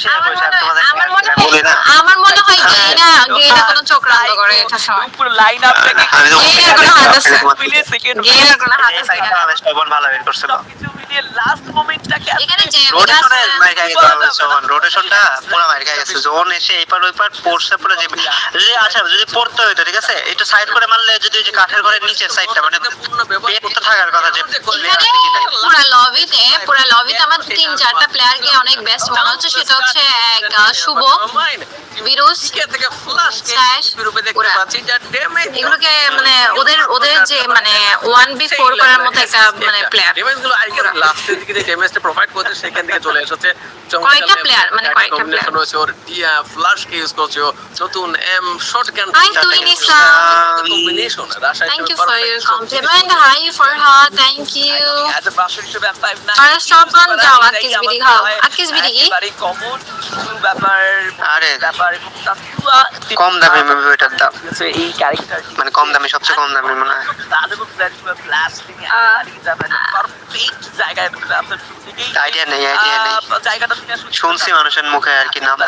মনে- তোমাদের বলি না। হয় আমার মনে হয় গেইরা গেইরা কোনো চক্রান্ত করে এটা সময়। পুরো লাইন আপ থেকে আমি তো হাত আছে। মিলিয়ে সেকেন্ড গেইরা কোনো হাত আছে। সাইডটা না। আমাদের শোভন ভালো বের করছিল? কিছু মিলিয়ে লাস্ট মোমেন্টটাকে এখানে যে রোটেশনে মার খাই গেছে শোভন রোটেশনটা পুরো মার খাই গেছে। জোন এসে এই পার পড়ছে পুরো যে যদি আচ্ছা যদি পড়তে হইতো ঠিক আছে? একটু সাইড করে মারলে যদি ওই যে কাঠের ঘরের নিচের সাইডটা মানে পেট তো থাকার কথা যে। পুরা লবিতে পুরা লবিতে আমার তিন চারটা প্লেয়ারকে অনেক বেস্ট মনে হচ্ছে সেটা হচ্ছে এক শুভ ড্যামেজ এগুলোকে মানে ওদের ওদের যে মানে ওয়ান বি ফোর করার মতো একটা মানে প্লেয়ার কয়েকটা player, মানে কয়েকটা কম্বিনেশন রয়েছে ওর টিয়া ফ্লাশ কে ইউজ করছে নতুন M shotgun Hi, Twin Islam. Combination Russia Thank you for your compliment. Hi, Farha. Thank you. As a brusher হিসেবে আমি ফাইভ না আর stop on যাও, আকিস বিড়ি আকিস বিড়ি কমন ব্যাপার আরে। ব্যাপার খুব কম দামি মুভি ওইটার দাম। এই ক্যারেক্টার মানে কম দামি সবচেয়ে কম দামি মনে হয়। আইডিয়া নেই আইডিয়া নেই। শুনছি। মানুষের মুখে আর কি নাম।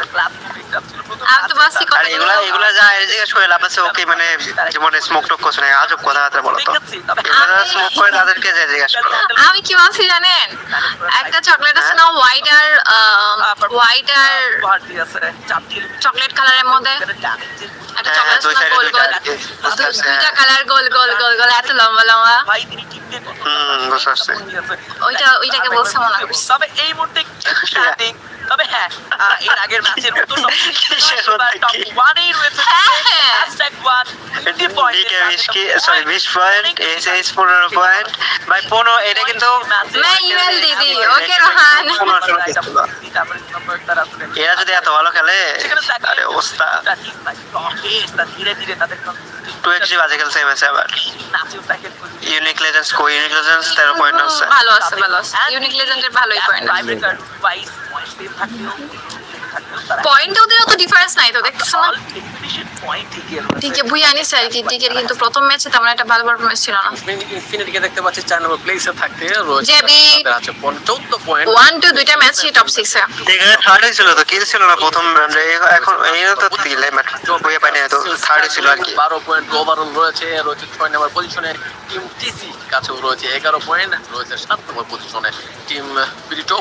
আমি তো বাসি আর এগুলা এগুলা যা এর জিজ্ঞেস করে লাভ আছে ওকে মানে যেমন স্মোক টোক করছে না। আজব কথাবার্তা বলো তো। এগুলা স্মোক করে তাদেরকে যে জিজ্ঞাসা করো আমি কি বলছি জানেন? একটা চকলেট আছে না হোয়াইট আর হোয়াইট আর চকলেট কালারের মধ্যে হ্যাঁ, দুইটা। কালার গোল গোল গোল গোল এত লম্বা লম্বা। ওইটা ওইটাকে বলছে মনে করছি এই মুহূর্তে তবে হ্যাঁ এর আগের ম্যাচের মতো এরা যদি এত ভালো খেলে অবস্থা। ধীরে ধীরে তাদের টু ইউনিক লেজেন্ডস তেরো পয়েন্ট আছে ভালো আছে। ভালোই পয়েন্ট Hadi. পয়েন্ট ওদের অত ডিফারেন্স নাই তো দেখতেছ না। টিকে ভুই আনিস আর কি টিকের কিন্তু প্রথম ম্যাচে তেমন একটা ভালো পারফরমেন্স ছিল না। ইনফিনিটিকে দেখতে পাচ্ছি চার নম্বর প্লেসে থাকতে। রয়েছে জেবি। আছে চোদ্দ পয়েন্ট ওয়ান টু দুইটা ম্যাচই টপ সিক্সে এখানে থার্ড ছিল তো কিল ছিল না প্রথম রাউন্ডে এখন এই তো তিলে ম্যাট বইয়ে পাইনি তো থার্ড ছিল আর কি। বারো পয়েন্ট ওভারঅল রয়েছে রয়েছে ছয় নম্বর পজিশনে টিম টিসি কাছেও রয়েছে এগারো পয়েন্ট রয়েছে সাত নম্বর পজিশনে team Brito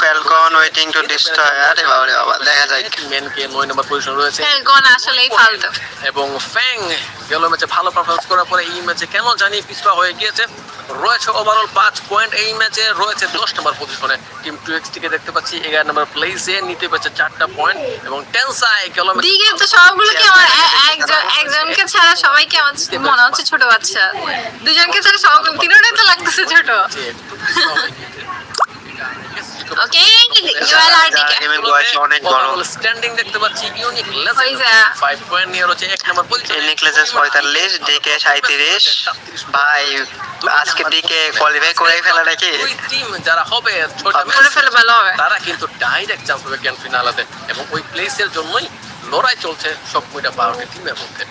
falcon waiting to destroy আরে বাবা রে বাবা। দেখা যায় মেনকে নয় নম্বর পজিশন রয়েছে। ফেলকন আসলেই ফালতু। এবং ফ্যাং গেল ম্যাচে ভালো পারফরমেন্স করার পরে এই ম্যাচে কেন জানি পিছপা হয়ে গিয়েছে। রয়েছে ওভারঅল পাঁচ পয়েন্ট এই ম্যাচে রয়েছে দশ নম্বর পজিশনে টিম টু এক্স টিকে দেখতে পাচ্ছি এগারো নম্বর প্লেসে নিতে পেরেছে চারটা পয়েন্ট এবং টেনসাই গেল দিকে তো সবগুলোকে আমার একজন একজনকে ছাড়া সবাইকে আমার মনে হচ্ছে ছোট বাচ্চা? দুজনকে ছাড়া সবগুলো তিনটাই তো লাগতেছে ছোট। ওকে জুয়েল আর দিকে গেমের বয়স অনেক বড় স্ট্যান্ডিং দেখতে পাচ্ছি ইউনিক হইছে। ফাইভ পয়েন্ট নিয়ে রয়েছে এক নম্বর পজিশন ইউনিক লেজেন্স পঁয়তাল্লিশ ডিকে ভাই আজকে কোয়ালিফাই করে ফেলা নাকি? দুই টিম যারা হবে ছোট করে ফেলে ভালো হবে। তারা কিন্তু ডাইরেক্ট চান্স গ্র্যান্ড ফিনালেতে এবং ওই প্লেসের জন্যই লড়াই চলছে সব কয়টা বারোটি টিমের মধ্যে।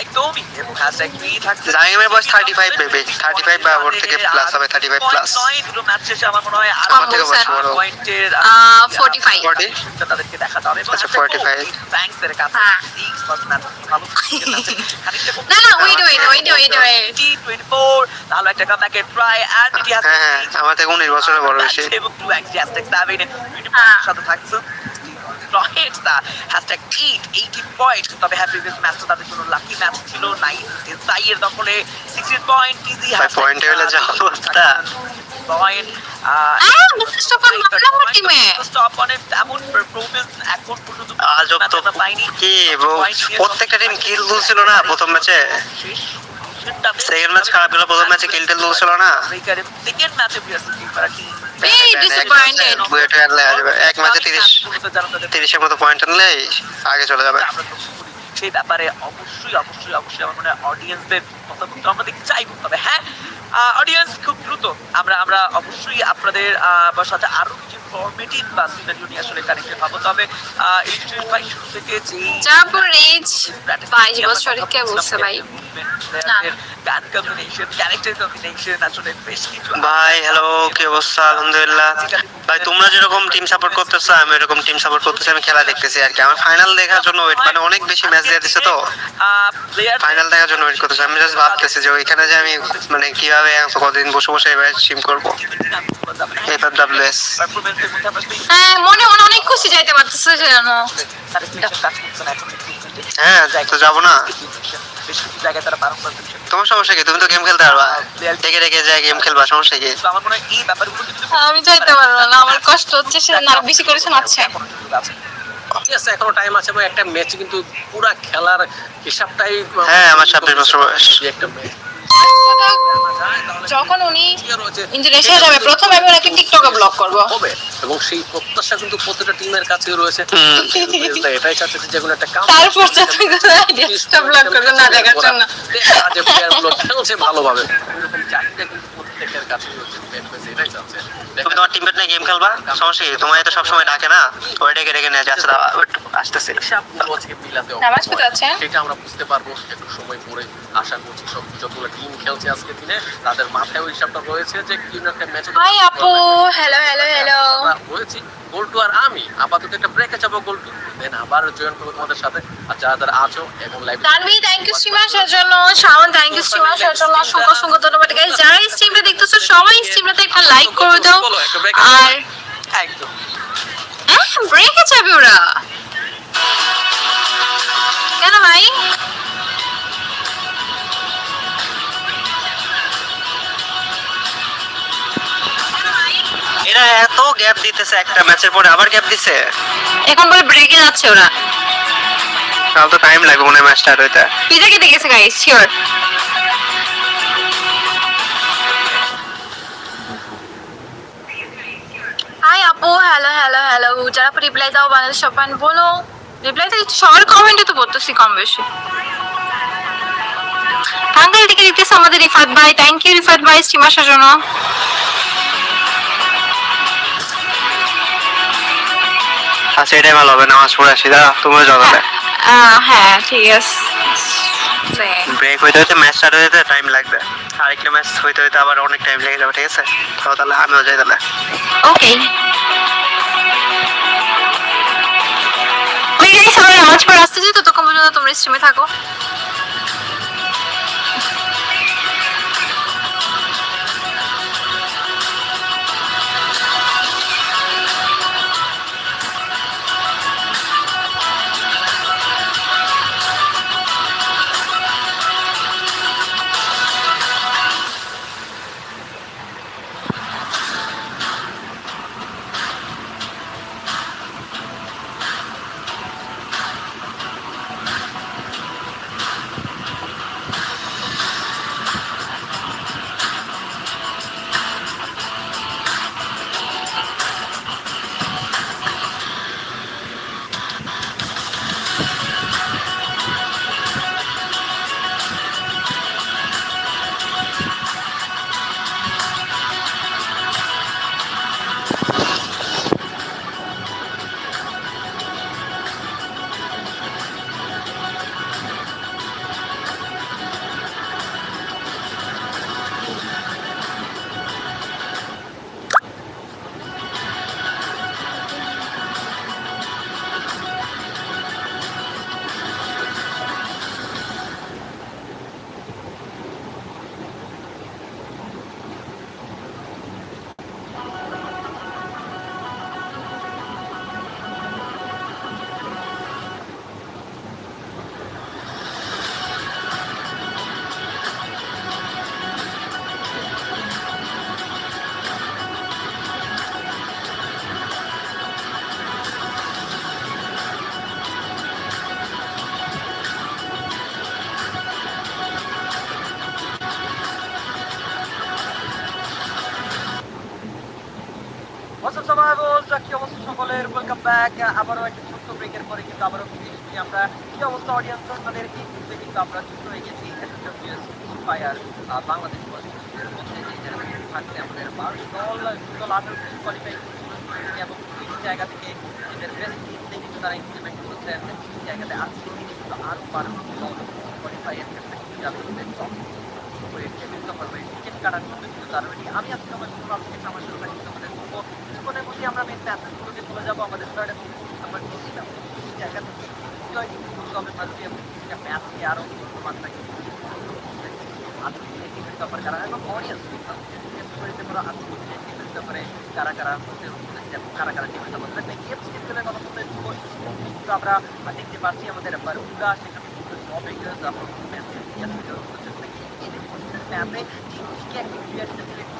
একদমই। এবং হ্যাশট্যাগ ফ্রি থাকছে। জাহিমের বয়স thirty five baby thirty five বা ওর থেকে প্লাস হবে থার্টি ফাইভ প্লাস দুটো ম্যাচ শেষে আমার মনে হয় কম থেকে বড়। পয়েন্টের আহ, 45 40 তাদেরকে দেখাতে হবে। আচ্ছা, 45 ব্যাংকসের কাছে। 6 পার্সেন্ট ভালো। খানিকটা না না wait wait wait wait wait 24 ভালো একটা কামব্যাকের ট্রাই ইট হ্যাঁ আমার থেকে উনিশ বছরের বড় বেশি। এবং টু এক্স জ্যাস্টেক সেভেন হ্যাঁ। সাথে থাকছে। Rocket hashtag eight eighty point তবে হ্যাপি প্রিভিয়াস ম্যাচটা তাদের জন্য লাকি ম্যাচ ছিল নাইন সাইয়ের দখলে সিক্সটিন পয়েন্ট ইজি point হলে যা অবস্থা। পয়েন্ট প্রত্যেকটা টিম কিল তুলছিল না প্রথম ম্যাচে সেকেন্ড ম্যাচ খারাপ গেল প্রথম ম্যাচে কিল টিল তুলছিল না। সেকেন্ড ম্যাচে এই ডিসঅ্যাপয়েন্টেড বুয়েটে আনলে হয়ে এক ম্যাচে এর মতো পয়েন্ট আনলেই আগে চলে যাবে। আমরা তো সেই ব্যাপারে অবশ্যই অবশ্যই অবশ্যই আমার মনে হয় অডিয়েন্সদের মতামত আমরা দেখতে চাইব। তবে হ্যাঁ অডিয়েন্স খুব দ্রুত আমরা আমরা অবশ্যই আপনাদের সাথে আরও কিছু বা সিনারিও নিয়ে আসলে কানেক্টেড হব। তবে ভাই শুরু থেকে যেই জাপুর রিচ বাইশ বছরের কে বলছে ভাই গান কম্বিনেশন ক্যারেক্টার কম্বিনেশন আসলে বেশ কিছু ভাই হ্যালো কি অবস্থা? আলহামদুলিল্লাহ। ভাই, তোমরা যেরকম টিম সাপোর্ট করতেছো, আমি এরকম টিম সাপোর্ট করতেছি, আমি খেলা দেখতেছি আর কি। আমার ফাইনাল দেখার জন্য ওয়েট মানে অনেক বেশি ম্যাচ দিয়ে দিচ্ছে তো। ফাইনাল দেখার জন্য ওয়েট করতেছি। আমি জাস্ট ভাবতেছি যে ওইখানে যে আমি মানে কীভাবে কতদিন বসে বসে এবার স্ট্রিম করব। এফ ডাব্লিউ এস হ্যাঁ মনে মনে অনেক খুশি যাইতে পারতেছে যেন। হ্যাঁ তো যাব না? বেশ কিছু জায়গায় তারা বারংবার করছে। তোমার সমস্যা কি? তুমি তো গেম খেলতে পারবা। ডেকে ডেকে যায় গেম খেলবা সমস্যা কি? তো আমার মনে হয় যদি আমি যাইতে পারব না। আমার কষ্ট হচ্ছে সে না বেশি করে শোনাচ্ছে। ঠিক আছে এখনও টাইম আছে এবং একটা ম্যাচ কিন্তু পুরা খেলার হিসাবটাই হ্যাঁ, আমার 26 বছর বয়স। একটা ম্যাচ যখন উনি ইন্দোনেশিয়া যাবে প্রথম আমি ওনাকে টিকটকে ব্লক করব। হবে এবং সেই প্রত্যাশা কিন্তু প্রত্যেকটা টিমের কাছে রয়েছে। এটাই চাচ্ছে যে যেকোনো একটা কাম তারপর ব্লক করবে না দেখার জন্য। যে প্লেয়ারগুলো খেলছে ভালোভাবে। এরকম চাহিদা কিন্তু প্রত্যেকের কাছে রয়েছে PSG এটাই চাচ্ছে। তুমি তোমার টিমমেট নিয়ে গেম খেলবা? সমস্যা কি? তোমার তো সবসময় ডাকে না? ওই ডেকে ডেকে নিয়ে যাচ্ছে আসতেছে। হিসাবগুলো আজকে মিলাতে নামাজ পড়তে যাচ্ছেন? সেটা আমরা বুঝতে পারব একটু সময় পরে আশা করছি সব যতগুলো টিম খেলছে আজকে দিনে তাদের মাথায় ওই হিসাবটা রয়েছে যে কি একটা ম্যাচে হাই আপু হ্যালো হ্যালো হ্যালো হয়েছি। গোল টু আর আমি আপাতত একটা ব্রেকে যাব গোল্টু। দেন আবার জয়েন করব তোমাদের সাথে। আর যারা যারা আছো এবং live Tanvi thank you stream আসার জন্য শাওন থ্যাংক ইউ স্ট্রিম আসার জন্য অসংখ্য অসংখ্য ধন্যবাদ। গাইস যারা এই স্ট্রিমটা দেখতেছো সবাই স্ট্রিমটাতে একটা লাইক করে দাও। আর একদম ব্রেকে যাবে ওরা। গ্যাপ দিতেছে একটা ম্যাচের পরে আবার গ্যাপ দিছে? এখন বলে ব্রেকে যাচ্ছে ওরা। তাহলে তো টাইম লাগবে মনে ম্যাচ স্টার্ট হইতে। পিজা খেতে গেছে গাইস শিওর হাই আপু। হ্যালো হ্যালো হ্যালো যারা রিপ্লাই দাও বাংলাদেশ সপান বলো। রিপ্লাই তো সবার কমেন্টে তো পড়তেছি কম বেশি। টাঙ্গাইল থেকে দেখতেছে আমাদের রিফাত ভাই থ্যাংক ইউ রিফাত ভাই স্ট্রিম আসার জন্য আচ্ছা এটাই ভালো হবে নামাজ পড়ে আসি। দাঁড়া তুমিও তাহলে। হ্যাঁ ঠিক আছে। ব্রেক হইতে হইতে ম্যাচ স্টার্ট হইতে টাইম লাগবে। আরেকটা ম্যাচ হইতে হইতে আবার অনেক টাইম লেগে যাবে ঠিক আছে? তো তাহলে আমিও যাই তাহলে। ওকে ওই গাইস আমরা নামাজ পড়ে আসতেছি ততক্ষণ পর্যন্ত তোমরা স্ট্রিমে থাকো। আবারও একটা ছোট্ট ব্রেকের পরে কিন্তু আবারও ফিরে এসেছি আমরা। কি অবস্থা অডিয়েন্স আপনাদের এই মুহূর্তে কিন্তু আমরা যুক্ত হয়ে গেছি এসডব্লিউএস ফায়ার বাংলাদেশ এর মধ্যে থাকছে আমাদের কোয়ালিফাই এবং এই জায়গা থেকে নিজেদের বেস্ট টিমকে কিন্তু তারা ইমপ্লিমেন্ট করেছে। জায়গাতে আজকে কিন্তু আরও বারোটি দল কোয়ালিফাই এর ক্ষেত্রে কিন্তু টিকিট কাটার জন্য কিন্তু ready। আমি আজকে আমার আজকে আমার সাথে কিন্তু আমাদের করব কিছুক্ষণের মধ্যে আমরা মেন ম্যাচগুলোকে চলে যাব আমাদের থার্ড এবং নাম্বার এই জায়গা থেকে এনজয় করতে হবে মাঝে ম্যাচকে আরও মাত্রায় আজকে টিমের ব্যাপারে কারা এবং অডিয়েন্স স্টোরিতে পুরো আজকে টিমের ব্যাপারে কারা কারা কারা কারা টিমের ব্যাপারে দেখবে গেমস স্কিলের কথা বলতে কিন্তু আমরা দেখতে পাচ্ছি আমাদের বারুদা সেখানে কিন্তু জব এগেস আমরা ম্যাপে ঠিক ঠিক একটা প্লেয়ারকে সিলেক্ট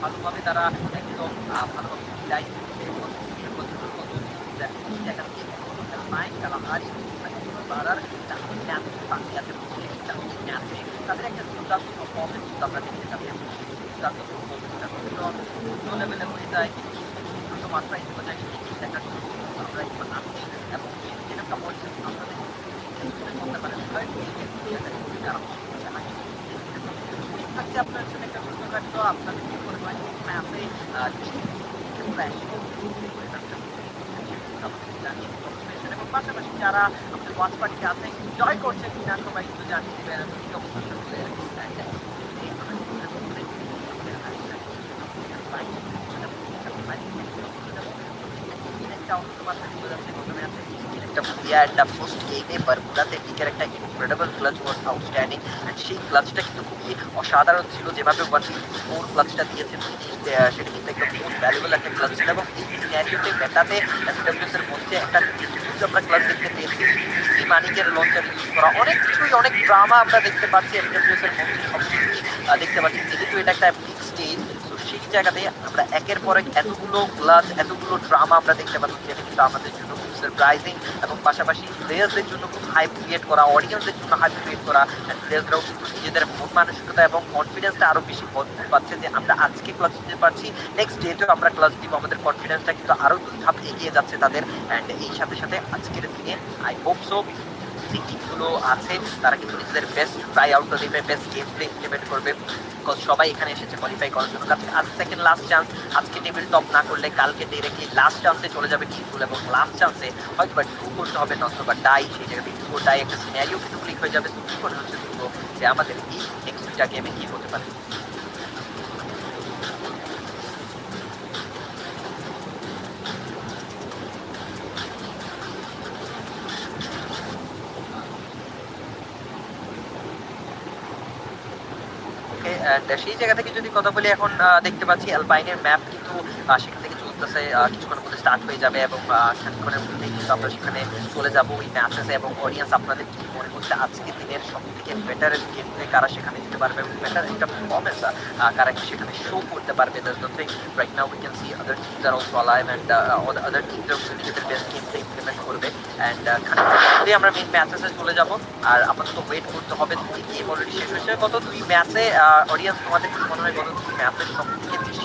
ভালোভাবে তারা একদম ভালোভাবে ইউটিলাইজ করছে এবং এর মধ্যে কত জায়গা থেকে মাইক তারা হারিয়ে বাড়ার চাকরি ম্যাচ বাকি আছে ম্যাচে তাদের একটা দুর্দান্ত পারফরমেন্স কিন্তু আমরা দেখতে পাচ্ছি এবং সেই দুর্দান্ত পারফরমেন্সটা উচ্চ লেভেলে হয়ে যায় উচ্চ মাত্রায় চলে যায় সেই দেখা আমরা এখন আছি এবং যেরকম বলছেন আমরা দেখি করতে পারেন থাকছে আপনার জন্য একটা প্রশ্ন থাকতো আপনাদের কি মনে হয় ম্যাপে এবং পাশাপাশি যারা আমাদের ওয়াচ পার্টিতে আছে জয় করছে কিনা সবাই কিন্তু জানিয়ে দেবেন এবং কি অবস্থা চলছে একটা প্লেয়ারটা ফার্স্ট গেমে বারমুদাতে টিকের একটা incredible clutch was outstanding and সেই ক্লাচটা কিন্তু খুবই অসাধারণ ছিল। যেভাবে ওয়ান ফোর ক্লাচটা দিয়েছেন সেটা কিন্তু একটা মোস্ট ভ্যালুয়েবল একটা ক্লাচ ছিল। এবং এই সিনারিওতে মেটাতে এসডব্লিউএস এর মধ্যে একটা আমরা ক্লাচ দেখতে পেয়েছি। ইজি মানিকের লঞ্চার ইউজ করা। অনেক কিছুই, অনেক ড্রামা আমরা দেখতে পাচ্ছি এসডব্লিউএস এর মধ্যে। সব দেখতে পাচ্ছি। যেহেতু এটা একটা জায়গাতে আমরা একের পর এক এতগুলো ক্লাচ, এতগুলো ড্রামা আমরা দেখতে পাচ্ছি, যেটা কিন্তু আমাদের জন্য খুব সারপ্রাইজিং এবং পাশাপাশি প্লেয়ার্সদের জন্য খুব হাইপ ক্রিয়েট করা অডিয়েন্সদের জন্য হাইপ ক্রিয়েট করা অ্যান্ড প্লেয়ার্সরাও কিন্তু নিজেদের মন মানসিকতা এবং কনফিডেন্সটা আরও বেশি বদলে পাচ্ছে যে আমরা আজকে ক্লাস দিতে পারছি নেক্সট ডেটেও আমরা ক্লাস দিব। আমাদের কনফিডেন্সটা কিন্তু আরও দুই ধাপ এগিয়ে যাচ্ছে তাদের অ্যান্ড এই সাথে সাথে আজকের দিনে আই হোপ সো যে টিমগুলো আছে, তারা কিন্তু নিজেদের বেস্ট ট্রাই আউট দেবে বেস্ট গেম প্লে ইমপ্লিমেন্ট করবে। বিকজ সবাই এখানে এসেছে কোয়ালিফাই করার জন্য। কারণ আজ সেকেন্ড লাস্ট চান্স আজকে টেবিল টপ না করলে কালকে ডিরেক্টলি লাস্ট চান্সে চলে যাবে টিমগুলো এবং লাস্ট চান্সে হয়তো বা টু করতে হবে নষ্ট বা ডাই সেই জায়গাতে টু ডাই একটা সিনারিও কিন্তু ক্লিক হয়ে যাবে। তো কী মনে হচ্ছে যে আমাদের এই নেক্সট গেমে কী হতে পারে। সেই জায়গা থেকে যদি কথা বলি এখন দেখতে পাচ্ছি অ্যালপাইনের ম্যাপ কিন্তু সেখান থেকে চলতেছে কিছুক্ষণের মধ্যে স্টার্ট হয়ে যাবে এবং আহ, খানিকক্ষণের মধ্যেই কিন্তু আমরা সেখানে চলে যাব। ওই ম্যাচেসে এবং অডিয়েন্স আপনাদের কি মনে হচ্ছে? আজকে দিনের সব থেকে বেটার গেম প্লে কারা সেখানে দিতে পারবে? এবং বেটার একটা পারফরমেন্স কারা সেখানে শো করতে পারবে? That's the thing right now we can see other teams are also alive and other teams আর নিজেদের বেস্ট গেম প্লে ইমপ্লিমেন্ট করবে। অ্যান্ড খানিকটা মধ্যেই আমরা মেন ম্যাচেসে চলে যাব। আর আপাতত ওয়েট করতে হবে দুই গেম অলরেডি শেষ হয়েছে। গত দুই ম্যাচে অডিয়েন্স তোমাদের কি মনে হয় গত দুই ম্যাচে সব থেকে বেশি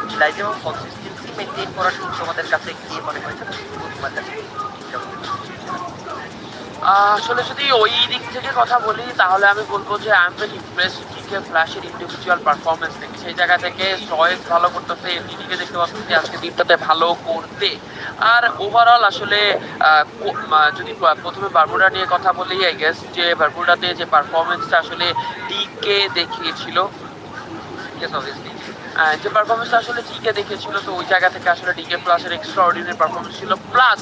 ইউটিলাইজ এবং কনসিস্টেন্সি মেনটেন করার তোমাদের কাছে কি মনে হয়েছে? তোমার কাছে আসলে যদি ওই দিক থেকে কথা বলি, তাহলে আমি বলব যে আই এম ভেরি ইমপ্রেস টিকে ফ্ল্যাশের ইন্ডিভিজুয়াল পারফরমেন্স থেকে সেই জায়গা থেকে চয়েস ভালো করতেছে এমনিকে দেখতে পাচ্ছি আজকে দিনটাতে ভালো করতে। আর ওভারঅল আসলে যদি প্রথমে বারমুডা নিয়ে কথা বলি আই গেস যে বারমুডাতে যে পারফরমেন্সটা আসলে ডিকে দেখিয়েছিল। ইয়েস অবভিয়াসলি যে পারফরমেন্সটা আসলে ডিকে দেখেছিল তো ওই জায়গা থেকে আসলে ডিকে প্লাসের এক্সট্রা অর্ডিনারি পারফরমেন্স ছিল। প্লাস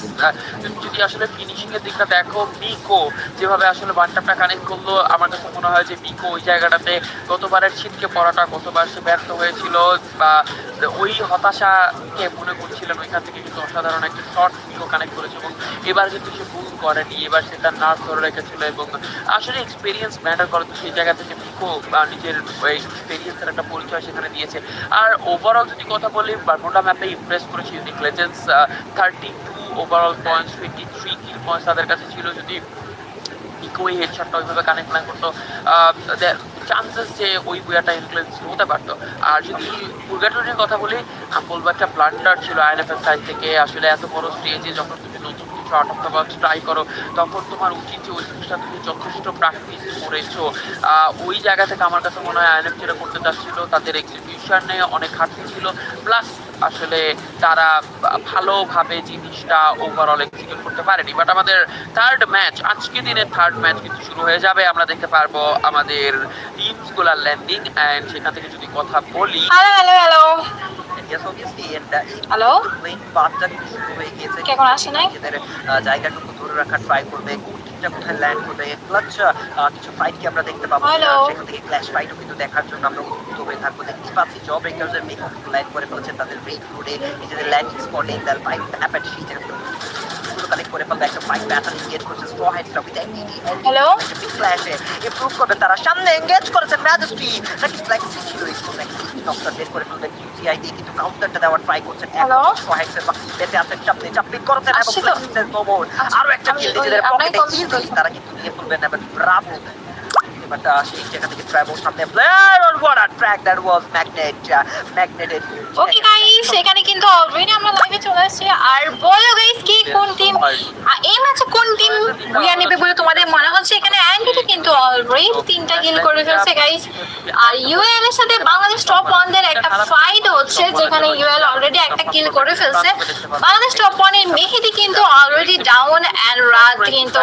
যদি আসলে ফিনিশিং এর দিকটা দেখো মিকো যেভাবে আসলে বান্টাপটা কানেক্ট করল, আমার কাছে মনে হয় যে মিকো ওই জায়গাটাতে গতবারের ছিটকে পড়াটা গতবার সে ব্যর্থ হয়েছিল, বা ওই হতাশাকে মনে করছিলেন, ওইখান থেকে কিন্তু অসাধারণ একটা শর্ট মিকো কানেক্ট করেছে, এবং এবার কিন্তু সে ভুল করেনি, এবার সে তার নার্ভ ধরে রেখেছিল, এবং আসলে এক্সপিরিয়েন্স ম্যাটার করে, তো সেই জায়গা থেকে মিকো বা নিজের এক্সপিরিয়েন্সের একটা পরিচয় সেখানে দিয়েছে। আর ওভারঅল যদি কথা বলি বারমুডা ম্যাপে ইমপ্রেস করেছে unique legends thirty two overall points twenty three kill points তাদের কাছে ছিল। যদি ইকো ওই হেডশটটা ওইভাবে কানেক্ট না করতো চান্সেস যে ওই বুয়াটা ইনফ্লুয়েন্স হতে পারতো। আর যদি পুরগাটোরির কথা বলি বলব একটা ব্লান্ডার ছিল আইএনএফের সাইড থেকে। আসলে এত বড় স্টেজে যখন তুমি দ্য বক্স ট্রাই করো। তখন তোমার উচিত যে ওই জিনিসটা তুমি যথেষ্ট প্র্যাকটিস করেছ। ওই জায়গা থেকে আমার কাছে মনে হয় আইএনএফ যেটা করতে চাচ্ছিলো, তাদের এক্সিকিউশনে অনেক ঘাটতি ছিল। প্লাস আসলে তারা ভালোভাবে জিনিসটা ওভারঅল এক্সিকিউট করতে পারেনি। বাট আমাদের থার্ড ম্যাচ আজকে দিনের থার্ড ম্যাচ কিন্তু শুরু হয়ে যাবে। আমরা দেখতে পারব আমাদের টিমসগুলার ল্যান্ডিং এন্ড সেখান থেকে যদি কথা বলি hello hello hello Yes, obviously, and, uh, hello playing পার্টটা কিন্তু শুরু হয়ে গিয়েছে। কে এখন আসে নাই? নিজেদের, জায়গাটুকু ধরে রাখার ট্রাই করবে কোথায় ল্যান্ড করবে ক্লাচ কিছু ফাইট কি আমরা দেখতে পাবো। সেখান থেকে ক্ল্যাশ ফাইটও কিন্তু দেখার জন্য আমরা হয়ে থাকব। দেখতে পাচ্ছি জব ব্রেকার্সের মেকও কিন্তু ল্যান্ড করে ফেলেছেন তাদের রেড রোডে নিজেদের ল্যান্ডিং স্পটে তার শিট কালেক্ট করে ফেলবে একটা ফাইট প্যাটার্ন এনগেজ করছে স্ট্র ইমপ্রুভ তারা। সামনে ম্যাজেস্টি নাকি বের করে ফেলবেন ইউজিআই দিয়ে কিন্তু কাউন্টারটা দেওয়ার ট্রাই করছেন Hello? সোহেক্সের বেঁচে আছেন চাপতে চাপতে করেছেন এবং আসছি তো। আরও একটা কিল নিজেদের পকেটে তারা কিন্তু নিয়ে ফেলবেন এবং ব্রাভো এবারটা সেই জায়গা থেকে ট্রাভেল সামনে player on what a track that was magnet magneted okay guys এখানে কিন্তু অলরেডি আমরা লাইভে চলে আসছি আর বলো গাইস কি কোন টিম এই ম্যাচে কোন টিম উইয়ার নেবে বলে তোমাদের মনে হচ্ছে এখানে অ্যান্ডিটি কিন্তু অলরেডি তিনটা কিল করে ফেলছে গাইস আর ইউএল এর সাথে বাংলাদেশ টপ ওয়ানদের একটা ফাইট হচ্ছে, যেখানে ইউএল অলরেডি একটা কিল করে ফেলছে। বাংলাদেশ টপ ওয়ানের মেহেদি কিন্তু অলরেডি ডাউন এন্ড রাত কিন্তু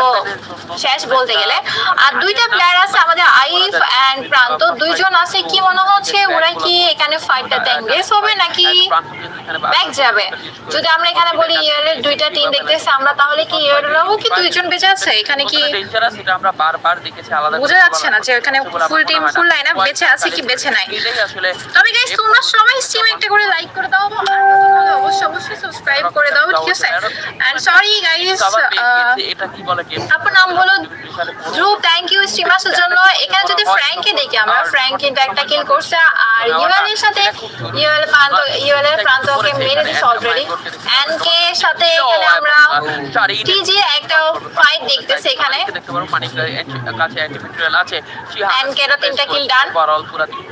শেষ বলতে গেলে। আর দুইটা প্লেয়ার আছে আমাদের আইফ এন্ড প্রান্ত। দুইজন আছে, কি মনে হচ্ছে ওরা কি এখানে ফাইটটাতে এঙ্গেজ হবে নাকি ব্যাক যাবে? যদি আমরা এখানে বলি ইয়ারের দুইটা টিম দেখতেছি, আমরা তাহলে কি ইয়ারেরও কি দুইজন বেঁচে আছে? এখানে কি আমরা বারবার দেখেছি। বোঝা যাচ্ছে না যে এখানে ফুল টিম ফুল লাইন বেঁচে আছে কি বেঁচে নাই। তোমরা সবাই স্ট্রিম একটা করে লাইক করে দাও অবশ্যই অবশ্যই সাবস্ক্রাইব করে দাও ঠিক আছে? এন্ড সরি গাইস এটা কি বলে গেম আপনার নাম বলো ধ্রুব থ্যাংক ইউ স্ট্রিমাসের জন্য। এখানে যদি ফ্র্যাঙ্ককে দেখি আমরা ফ্র্যাঙ্ক কিন্তু একটা কিল করছে আর ইউএল এর সাথে ইউএল প্রান্ত প্রান্তকে মেরে দিছে অলরেডি এন্ড কে সাথে এখানে আমরা টিজি একটা ফাইট দেখতেছি এখানে। কাছে আছে। And কেরা তিনটা পুরো তিন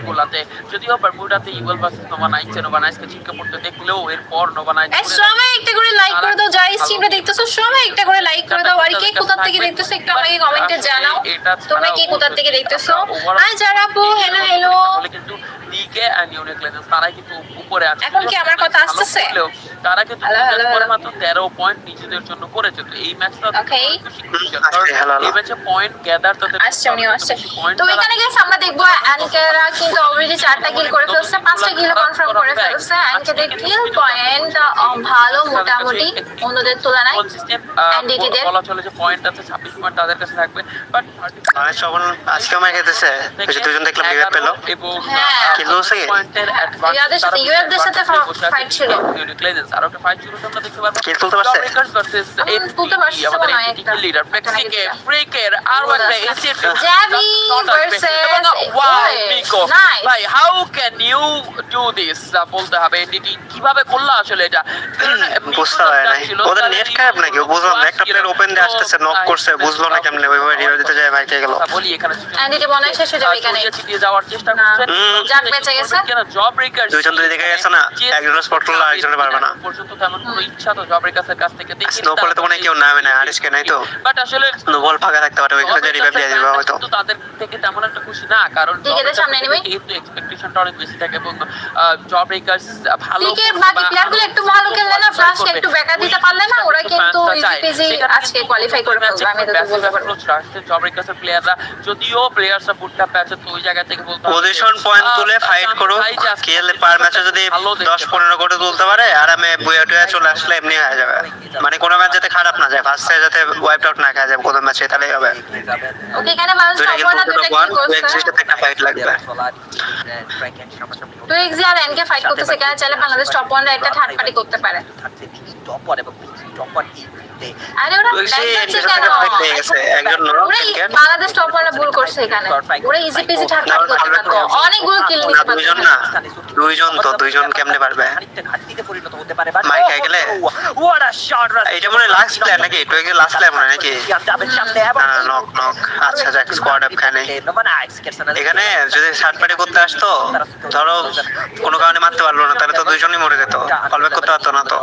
যদিও বারমুডাতে eagle versus nova knights nova নাইটসকে ছিটকে পড়তে দেখলেও এরপর নোভা নাইটস এই সবাই একটা করে লাইক করে দাও যাই স্ট্রিমটা দেখতেছো সবাই একটা করে লাইক করে দাও। আর কে কোথা থেকে দেখতেছো একটু আমাকে কমেন্টে জানাও। তোমরা কে কোথা থেকে দেখতেছো? হাই যারা আপু হ্যালো হ্যালো কিন্তু ডিকে এন্ড ইউনিক লেজেন্ডস তারা কিন্তু উপরে আছে। এখন কি আমার কথা করলেও তারা কিন্তু করে মাত্র 13 পয়েন্ট নিজেদের জন্য করেছে। তো এই ম্যাচটা. আসছে. এই ম্যাচে পয়েন্ট গ্যাদার তাদের আসছে উনি আসছে। তো এখানে গেছে আমরা দেখব অ্যানকেরা কিন্তু অলরেডি চারটা কিল করে ফেলছে। পাঁচটা কিল কনফার্ম করে ফেলছে কিল পয়েন্ট ভালো মোটামুটি অন্যদের তুলনায় consistent, আহ, NDT দের। বলা চলে যে পয়েন্ট আছে 26 পয়েন্ট তাদের কাছে থাকবে বাট সবন আজকে আমার খেতেছে বেশি দুজন দেখলাম রিভাইভ পেল এবং। আহ, কিল বলছে কি? পয়েন্টের advantage ইয়াদের সাথে- ইউএফদের সাথে advantage বসে আছে fight ছিল। Unique Legends। একটা fight ছিল তোমরা দেখতে পারবে। কিল তুলতে পারছে? Jawbreakers versus আমি তুলতে পারছি আমাদের NTT একটা। leader, Flexike, Freaker, আরও বোঝা একটা যাচ্ছে ACF Javi shot আসবে। versus এবং, wow, ওয়ে, Nico, nice. ভাই, how can you this? আহ, বলতে হবে NTT কীভাবে করল আসলে এটা? বুঝতে পারে নাই। ওদের নেট খারাপ নাকি? বুঝলাম না। একটা প্লেয়ার ওপেন দিয়ে আসতেছে নক করছে বুঝলো না কেমনে ওইভাবে রিভাইভ দিতে যায় ভাই কে গেল বলি এখানে। অ্যান্ডিটি মনে হয় শেষ হয়ে যাবে এখানে। ছড়িয়ে যাওয়ার চেষ্টা। করছেন যাক বেঁচে গেছে। কেন? জব ব্রেকার দুইজন দুই দিকে গেছে না, একজনের spot করল, আরেকজনের পারবে না। পর্যন্ত তেমন কোনো ইচ্ছা তো জব ব্রেকার্সের কাছ থেকে দেখি Snow করলে তো মনে হয় কেউ নামে না, আরিশকে নাই তো। বাট আসলে বল ফাঁকা থাকতে পারে ওইখানে যে রিভাইভ দিয়ে দিবে হয়তো তাদের থেকে তেমন একটা খুশি না কারণ ঠিক সামনে নেবে। কিন্তু এক্সপেকটেশনটা অনেক বেশি থাকে এবং জব ব্রেকার্স ভালো বাকি প্লেয়ারগুলো একটু ভালো খেললে না, করবে। ফ্রান্সকে একটু ব্যাকা দিতে পারলে না, ওরা কিন্তু আজকে কিন্তু qualify করে ম্যাচে ফেলবে, আমি বলতে পারব। approach জব ব্রেকার্সের প্লেয়াররা যদিও প্লেয়ারসরা বুটটা প্যাচে তো ওই জায়গা থেকে বলতে পজিশন পয়েন্ট তুলে ফাইট করো কেএল পার ম্যাচে যদি ভালো দেখতে দশ পনেরো করে তুলতে পারে আরামে বুয়া টুয়া চলে আসলে এমনি হয়ে যাবে মানে কোনো ম্যাচ যাতে খারাপ না যায় ফার্স্টে যাতে ওয়াইপ আউট না খাওয়া যায় কোনো ম্যাচে তাহলেই হবে ওকে এখানে বাংলাদেশ দুইটা টপ ওয়ান কিন্তু দুইটা ওয়ান কিল করছে এক্সিস্টের একটা ফাইট লাগবে টু এক্সি এনকে ফাইট করতেছে এখানে চাইলে বাংলাদেশ টপ ওয়ানরা একটা থার্ড পার্টি করতে পারে টপ ওয়ান এবং টপ ওয়ান আরে ওরা টু এক্সি ব্যাক যাচ্ছে এনকে কেন ফাইট পেয়ে গেছে একজন ওরা এনকে বাংলাদেশ টপ ওয়ানরা ভুল করছে এখানে ওরা ইজি পেজি থার্ড পার্টি করতে পারতো অনেকগুলো কিল না নিতে দুইজন না দুইজন তো দুইজন কেমনে পারবে ঘাটতিতে পরিণত হতে পারে বাট মাইক গেলে? হোয়াট আ শট এটা মনে লাস্ট প্লেয়ার নাকি লাস্ট প্লেয়ার মনে নাকি যাবেন সামনে এবং না, knock, knock। আচ্ছা, যাক, খানে। এখানে যদি করতে আসতো, ধরো, কোনো কারণে মারতে পারল না, তাহলে তো মরে যেত কলব্যাক করতে পারতো না তো।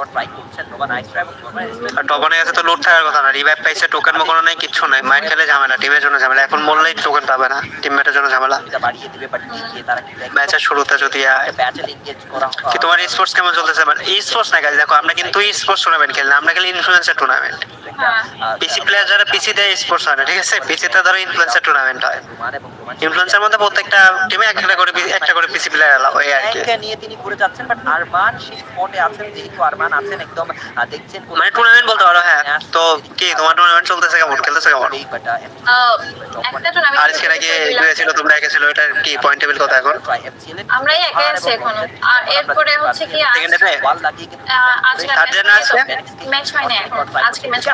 আর গেছে তো লুট থাকার কথা না রিভাইভ পাইছে টোকেন কোনো নাই, কিচ্ছু নাই মাইট খেলে ঝামেলা টিমের জন্য ঝামেলা, এখন মরলেই টোকেন পাবে না টিমমেটের জন্য ঝামেলা। ম্যাচের শুরুতে যদি কি তোমার স্পোর্টস কেমন চলতেছে? মানে স্পোর্টস না কাজ দেখো, আমরা কিন্তু স্পোর্টস টুর্নামেন্ট খেলি না, আমরা খেলি ইনফ্লুয়েন্সার টুর্নামেন্ট পিসি প্লেয়ার যারা পিসি দেয় স্পোর্টস হয় না ঠিক আছে? পিসিতে ধরো ইনফ্লুয়েন্সার টুর্নামেন্ট হয়। ইনফ্লুয়েন্সার মধ্যে প্রত্যেকটা টিমে একটা করে একটা করে পিসি প্লেয়ার এলাও এই আর কি। নিয়ে তিনি ঘুরে যাচ্ছেন বাট আরমান সেই স্পটে আছেন যেহেতু আরমান আছেন একদম দেখছেন কোন- মানে টুর্নামেন্ট বলতে পারো হ্যাঁ। তো কি তোমার টুর্নামেন্ট চলতেছে কেমন? খেলতেছে কেমন? আর আজকে নাকি দুয়ে ছিল। তোমরা একে ছিল এটার কি পয়েন্ট টেবিল কত এখন? আমরাই একে আছি এখনও। আর এরপরে হচ্ছে কি আজকে তার জন্য ম্যাচ হয় না আজকে ম্যাচ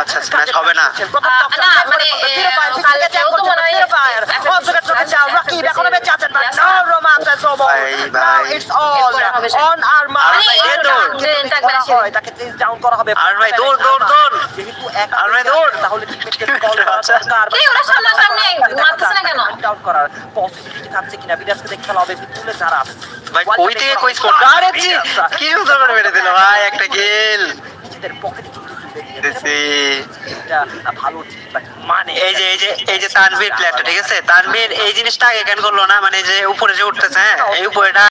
আচ্ছা, আচ্ছা, হবে না। প্রথম আহ, না, মানে, তারপরে এ, 05, কালকেও সিক্স তো মনে হয় ফায়ার একটা অপোজিট চোখে flash, যাও একটা রাকিব এখনও flash, বেঁচে আছেন but flash। No. Roman that's over ভাই, আচ্ছা। কই থেকে কই স্কোর আরে জি কি সুন্দর করে মেরে দিল। ভাই একটা গেল। নিজেদের পকেটে কিন্তু তুলে ভালো মানে এই যে এই যে এই যে তানভীর প্ল্যাটটা ঠিক আছে? তানভীর এই জিনিসটা আগে কেন করল না? মানে যে উপরে যে উঠতেছে হ্যাঁ? এই উপরেটা